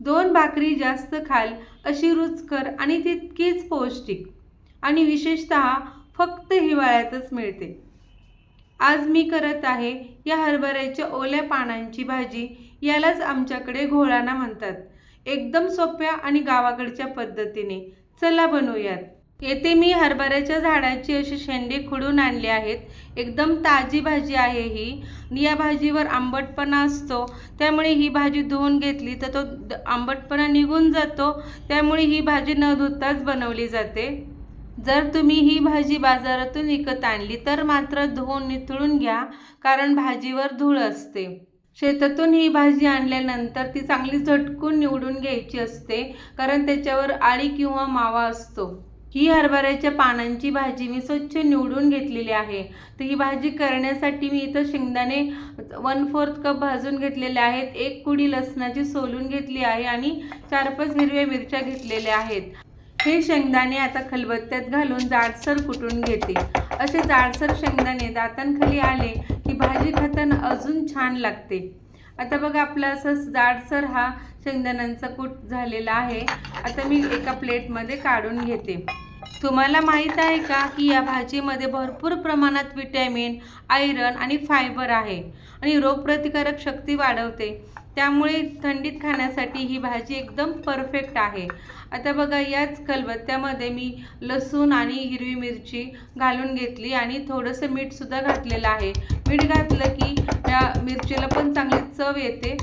दोन भाकरी जास्त खाल अशी रुचकर आणि तितकीच पौष्टिक. आणि विशेषत फक्त हिवाळ्यातच मिळते. आज मी करत आहे या हरभऱ्याच्या ओल्या पानांची भाजी यालाच आमच्याकडे घोळाना म्हणतात. एकदम सोप्या आणि गावाकडच्या पद्धतीने. चला बनवूयात. येथे मी हरभऱ्याच्या झाडाची अशी शेंडे खुडून आणले आहेत. एकदम ताजी भाजी आहे ही. या भाजीवर आंबटपणा असतो. त्यामुळे ही भाजी धुवून घेतली तर तो द- आंबटपणा निघून जातो. त्यामुळे ही भाजी न धुताच बनवली जाते. जर तुम्ही ही भाजी बाजारातून विकत आणली तर मात्र धुवून निथळून घ्या कारण भाजीवर धूळ असते. शेतातून ही भाजी आणल्यानंतर ती चांगली झटकून निवडून घ्यायची असते कारण त्याच्यावर आळी किंवा मावा असतो. ही हरभऱ्याच्या पानांची भाजी मी स्वच्छ निवडून घेतलेली आहे. तर ही भाजी करण्यासाठी मी इथं शेंगदाणे वन फोर्थ कप भाजून घेतलेले आहेत. एक कुडी लसणाची सोलून घेतली आहे आणि चार पाच हिरव्या मिरच्या घेतलेल्या आहेत. हे शेंगदाणे आता खलबत्त्यात घालून जाडसर कुटून घेते. असे जाडसर शेंगदाणे दातांखाली आले की भाजी खाताना अजून छान लागते. आता बघा आपला असं जाडसर हा शेंगदाण्यांचा कूट झालेला आहे. आता मी एका प्लेटमध्ये काढून घेते. तुम्हाला माहीत आहे का की या भाजीमध्ये भरपूर प्रमाणात विटॅमिन आयरन आणि फायबर आहे आणि रोगप्रतिकारक शक्ती वाढवते. त्यामुळे थंडीत खाण्यासाठी ही भाजी एकदम परफेक्ट आहे. आता बघा याच खलबत्त्यामध्ये मी लसूण आणि हिरवी मिरची घालून घेतली आणि थोडंसं मीठसुद्धा घातलेलं आहे. मीठ घातलं की त्या मिरचीला पण चांगली चव येते.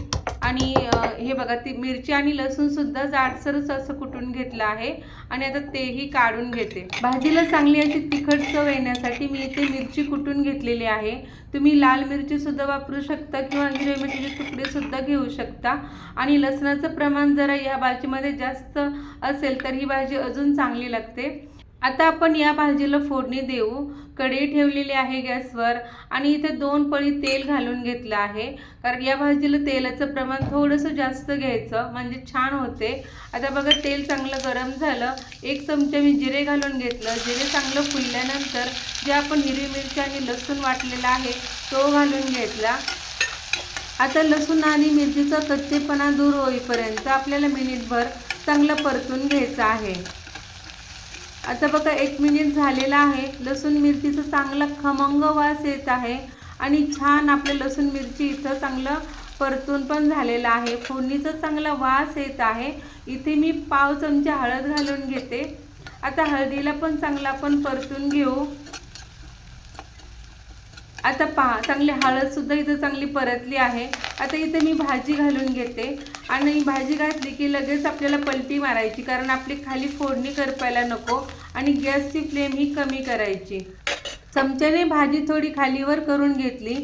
आणि हे बघा ती मिरची आणि लसूणसुद्धा जाडसरच असं कुटून घेतलं आहे. आणि आता तेही काढून घेते. भाजीला चांगली अशी तिखट चव येण्यासाठी मी इथे मिरची कुटून घेतलेली आहे. तुम्ही लाल मिरचीसुद्धा वापरू शकता किंवा हिरव्या मिरचीचे तुकडेसुद्धा घेऊ शकता. आणि लसणाचं प्रमाण जरा या भाजीमध्ये जास्त असेल तर ही भाजी अजून चांगली लागते. आता आपण या भाजीला फोडणी देऊ. कढई ठेवलेली आहे गॅसवर आणि इथे दोन पळी तेल घालून घेतलं आहे. कारण या भाजीला तेलाचं प्रमाण थोडंसं जास्त घ्यायचं म्हणजे छान होते. आता बघा तेल चांगलं गरम झालं. एक चमचा मी जिरे घालून घेतलं. जिरे चांगलं फुलल्यानंतर जे आपण हिरवी मिरची आणि लसूण वाटलेला आहे तो घालून घेतला. आता लसूण आणि मिरचीचा कच्चेपणा दूर होईपर्यंत आपल्याला मिनिटभर चांगलं परतून घ्यायचं आहे. आता बघा एक मिनिट झालेला आहे. लसूण मिरचीचं चांगला खमंग वास येत आहे. आणि छान आपलं लसूण मिरची इथं चांगलं परतून पण झालेलं आहे. फोडणीचा चांगला वास येत आहे. इथे मी पाव चमचे हळद घालून घेते. आता हळदीला पण चांगला आपण परतून घेऊ. आता पहा चांगली हळदसुद्धा इथं चांगली परतली आहे. आता इथं मी भाजी घालून घेते. आणि भाजी घातली की लगेच आपल्याला पलटी मारायची कारण आपली खाली फोडणी करपायला नको आणि गॅसची फ्लेम ही कमी करायची. चमच्याने भाजी थोडी खालीवर करून घेतली.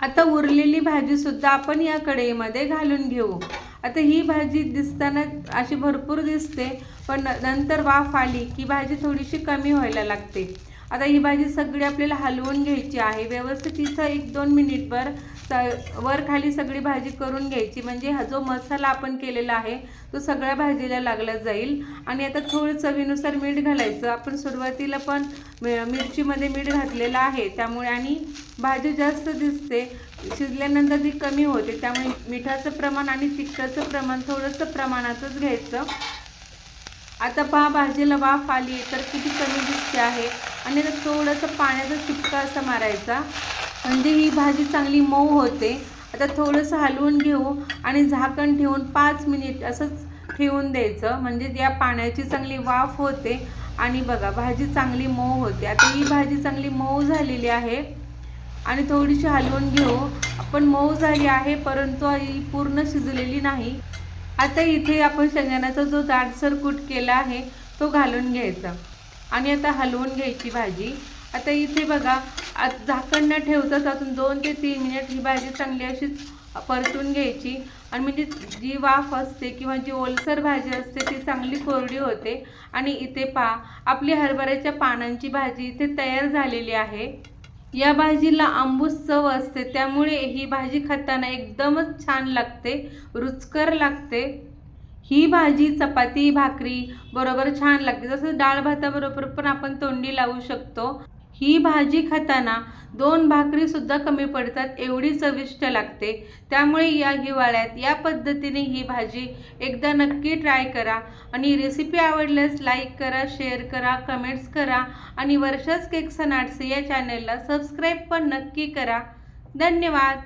आता उरलेली भाजीसुद्धा आपण या कढईमध्ये घालून घेऊ. आता ही भाजी दिसताना अशी भरपूर दिसते पण नंतर वाफ आली की भाजी थोडीशी कमी व्हायला लागते. आता ही भाजी सगळी आपल्याला हलवून घ्यायची आहे. व्यवस्थित तिथं एक दोन मिनिटभर स- वर खाली सगळी भाजी करून घ्यायची. म्हणजे हा जो मसाला आपण केलेला आहे तो सगळ्या भाजीला लागला जाईल. आणि आता थोडं चवीनुसार मीठ घालायचं. आपण सुरुवातीला पण मि- मिरचीमध्ये मीठ घातलेलं आहे. त्यामुळे आणि भाजी जास्त दिसते. शिजल्यानंतर ती कमी होते. त्यामुळे मिठाचं प्रमाण आणि तिखटाचं प्रमाण थोडंसं प्रमाणातच घ्यायचं. आता पहा भाजीला वाफ आली तर किती कमी दिसते आहे. आणि आता थोडंसं पाण्याचा चिपका असा मारायचा. म्हणजे ही भाजी चांगली मऊ होते. आता थोडंसं हलवून घेऊ आणि झाकण ठेवून पाच मिनिट असंच ठेवून द्यायचं. म्हणजे या पाण्याची चांगली वाफ होते. आणि बघा भाजी चांगली मऊ होते. आता ही भाजी चांगली मऊ झालेली आहे. आणि थोडीशी हलवून घेऊ. आपण मऊ झाली आहे परंतु ही पूर्ण शिजलेली नाही. आता इथे आपण शेंगदाण्याचा जो जाडसर कूट केला आहे तो घालून घ्यायचा. आणि आता हलवून घ्यायची भाजी. आता इथे बघा आत झाकण न ठेवताच अजून दोन ते तीन मिनिट ही भाजी चांगली अशीच परतून घ्यायची. आणि म्हणजे जी वाफ असते किंवा जी ओलसर भाजी असते ती चांगली कोरडी होते. आणि इथे पा आपली हरभऱ्याच्या पानांची भाजी इथे तयार झालेली आहे. या भाजीला आंबूस चव असते त्यामुळे ही भाजी खाताना एकदमच छान लागते रुचकर लागते. ही भाजी चपाती भाकरी बरोबर छान लागते. जसं डाळ भाताबरोबर पण आपण तोंडी लावू शकतो. ही भाजी खाताना दोन भाकरीसुद्धा कमी पडतात एवढी चविष्ट लागते. त्यामुळे या हिवाळ्यात या पद्धतीने ही भाजी एकदा नक्की ट्राय करा आणि रेसिपी आवडल्यास लाईक करा शेअर करा कमेंट्स करा आणि वर्षाच केक्स अँड या चॅनलला सबस्क्राईब पण नक्की करा. धन्यवाद!